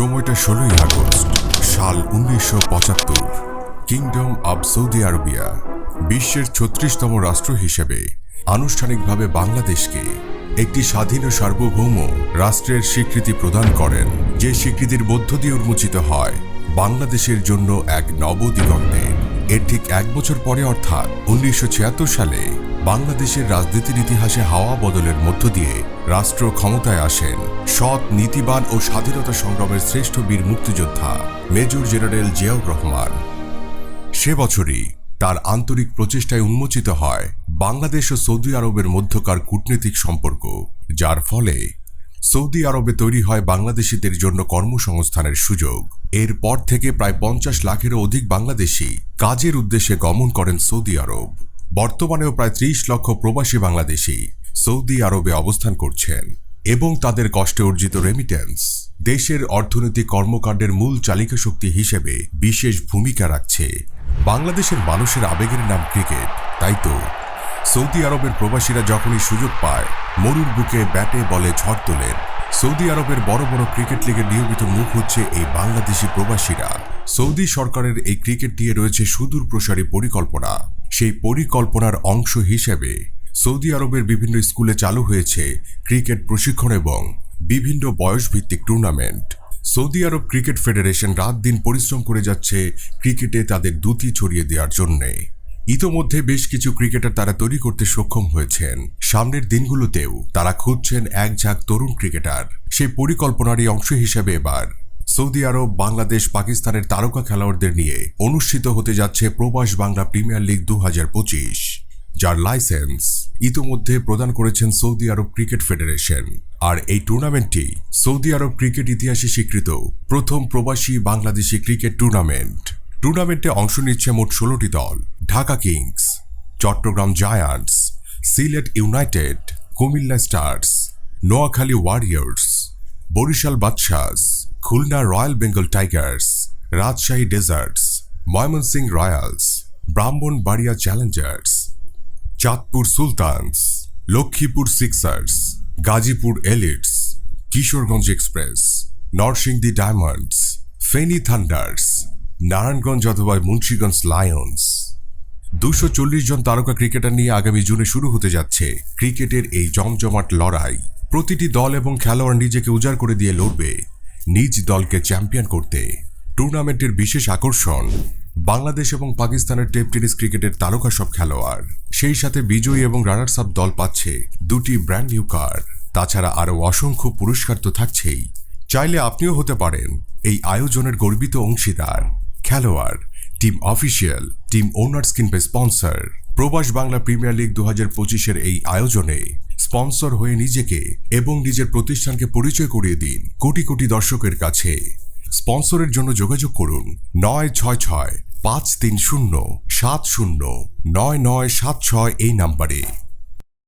সময়টা ষোলোই আগস্ট, সাল উনিশশো পঁচাত্তর। কিংডম অব সৌদি আরবিয়া বিশ্বের ছত্রিশতম রাষ্ট্র হিসেবে আনুষ্ঠানিকভাবে বাংলাদেশকে একটি স্বাধীন ও সার্বভৌম রাষ্ট্রের স্বীকৃতি প্রদান করেন। যে স্বীকৃতির মধ্য দিয়ে উন্মোচিত হয় বাংলাদেশের জন্য এক নবদিগন্তের। এর ঠিক এক বছর পরে অর্থাৎ উনিশশো ছিয়াত্তর সালে বাংলাদেশের রাজনীতির ইতিহাসে হাওয়া বদলের মধ্য দিয়ে রাষ্ট্র ক্ষমতায় আসেন সৎ, নীতিবান ও স্বাধীনতা সংগ্রামের শ্রেষ্ঠ বীর মুক্তিযোদ্ধা মেজর জেনারেল জিয়াউর রহমান। সে বছরই তার আন্তরিক প্রচেষ্টায় উন্মোচিত হয় বাংলাদেশ ও সৌদি আরবের মধ্যকার কূটনৈতিক সম্পর্ক, যার ফলে সৌদি আরবে তৈরি হয় বাংলাদেশিদের জন্য কর্মসংস্থানের সুযোগ। এরপর থেকে প্রায় পঞ্চাশ লাখেরও অধিক বাংলাদেশি কাজের উদ্দেশ্যে গমন করেন সৌদি আরব। বর্তমানেও প্রায় ত্রিশ লক্ষ প্রবাসী বাংলাদেশি সৌদি আরবে অবস্থান করছেন এবং তাদের কষ্টে অর্জিত রেমিটেন্স দেশের অর্থনৈতিক কর্মকাণ্ডের মূল চালিকা শক্তি হিসেবে বিশেষ ভূমিকা রাখছে। বাংলাদেশের মানুষের আবেগের নাম ক্রিকেট তাই তো? সৌদি আরবের প্রবাসীরা যখনই সুযোগ পায়, মরুর বুকে ব্যাটে বলে ঝড় তোলেন সৌদি আরবের বড় বড় ক্রিকেট লিগের নিয়মিত মুখ হচ্ছে এই বাংলাদেশি প্রবাসীরা। সৌদি সরকারের এই ক্রিকেট নিয়ে রয়েছে সুদূর প্রসারী পরিকল্পনা। সেই পরিকল্পনার অংশ হিসেবে সৌদি আরবের বিভিন্ন স্কুলে চালু হয়েছে ক্রিকেট প্রশিক্ষণ এবং বিভিন্ন বয়সভিত্তিক tournament. Saudi Arab cricket federation রাত দিন পরিশ্রম করে যাচ্ছে ক্রিকেটে তাদের দুতি ছড়িয়ে দেওয়ার জন্যে। ইতোমধ্যে বেশ কিছু ক্রিকেটার তারা তৈরি করতে সক্ষম হয়েছেন। সামনের দিনগুলোতেও তারা খুঁজছেন এক ঝাঁক তরুণ ক্রিকেটার। সেই পরিকল্পনারই অংশ হিসেবে এবার সৌদি আরব, বাংলাদেশ, পাকিস্তানের তারকা খেলোয়াড়দের নিয়ে অনুষ্ঠিত হতে যাচ্ছে প্রবাস বাংলা প্রিমিয়ার লিগ দু হাজার পঁচিশ, যার লাইসেন্স ইতোমধ্যে প্রদান করেছেন সৌদি আরব ক্রিকেট ফেডারেশন। আর এই টুর্নামেন্টটি সৌদি আরব ক্রিকেট ইতিহাসে স্বীকৃত প্রথম প্রবাসী বাংলাদেশি ক্রিকেট টুর্নামেন্ট। টুর্নামেন্টে অংশ নিচ্ছে মোট ষোলোটি দল। Dhaka Kings, Chattogram Giants, Sylhet United, Cumilla Stars, Noakhali Warriors, Barishal Badshas Khulna Royal Bengal Tigers, Rajshahi Deserts Mymensingh Royals, Brahmanbaria Challengers, Chandpur Sultans, Lakshmipur Sixers, Gazipur Elites, Kishoreganj Express, Narsingdi Diamonds, Feni Thunders, Narayanganj অথবা Munshiganj Lions. দুশো জন তারকা cricketer নিয়ে আগামী জুনে শুরু হতে যাচ্ছে ক্রিকেটের এই জমজমাট লড়াই। প্রতিটি দল এবং খেলোয়াড় নিজেকে উজাড় করে দিয়ে লড়বে। নিজ দলকে চ্যাম্পিয়ন করতে টুর্নামেন্টের বিশেষ আকর্ষণ বাংলাদেশ এবং পাকিস্তানের টেপ টেনিস ক্রিকেটের তারকা সব খেলোয়াড়। সেই সাথে বিজয়ী এবং রানার্স আপ দল পাচ্ছে দুটি ব্র্যান্ড নিউ কার। তাছাড়া আরও অসংখ্য পুরস্কার তো থাকছেই। চাইলে আপনিও হতে পারেন এই আয়োজনের গর্বিত অংশীদার, খেলোয়াড়। টিম অফিসিয়াল টিম ওনার্স কিনবে sponsor Probash Bangla premier league দু হাজার পঁচিশের এই আয়োজনে স্পন্সর হয়ে নিজেকে এবং নিজের প্রতিষ্ঠানকে পরিচয় করিয়ে দিন কোটি কোটি দর্শকের কাছে। স্পন্সরের জন্য যোগাযোগ করুন নয় ছয় ছয় পাঁচ তিন শূন্য সাত শূন্য নয় নয় সাত ছয় এই নাম্বারে।